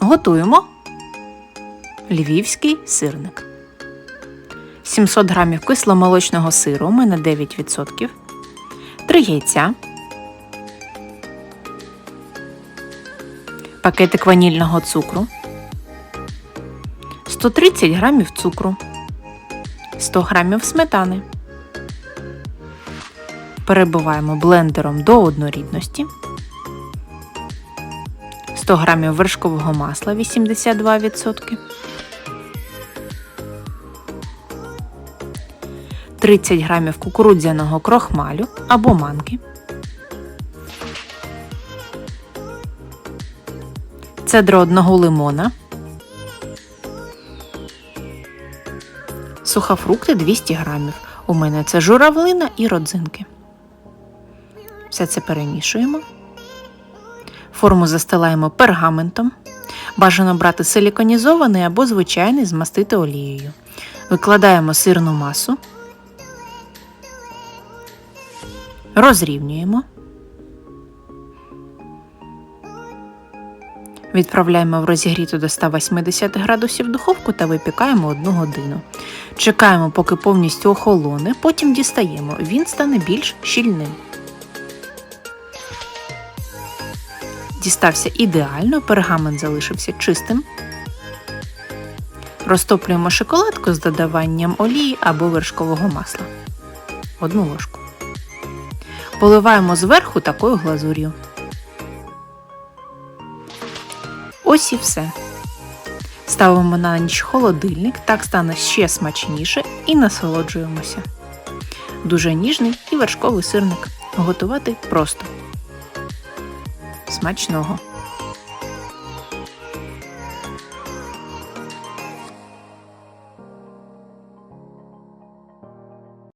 Готуємо львівський сирник. 700 грамів кисломолочного сиру, у мене 9%, 3 яйця, пакетик ванільного цукру, 130 грамів цукру, 100 грамів сметани. Перебиваємо блендером до однорідності. 100 грамів вершкового масла 82%. 30 грамів кукурудзяного крохмалю або манки. Цедра одного лимона. Сухофрукти 200 грамів. У мене це журавлина і родзинки. Все це перемішуємо. Форму застилаємо пергаментом. Бажано брати силіконізований або звичайний змастити олією. Викладаємо сирну масу. Розрівнюємо. Відправляємо в розігріту до 180 градусів духовку та випікаємо 1 годину. Чекаємо, поки повністю охолоне, потім дістаємо. Він стане більш щільним. Дістався ідеально, пергамент залишився чистим. Розтоплюємо шоколадку з додаванням олії або вершкового масла. Одну ложку. Поливаємо зверху такою глазур'ю. Ось і все. Ставимо на ніч холодильник, так стане ще смачніше і насолоджуємося. Дуже ніжний і вершковий сирник. Готувати просто. Смачного!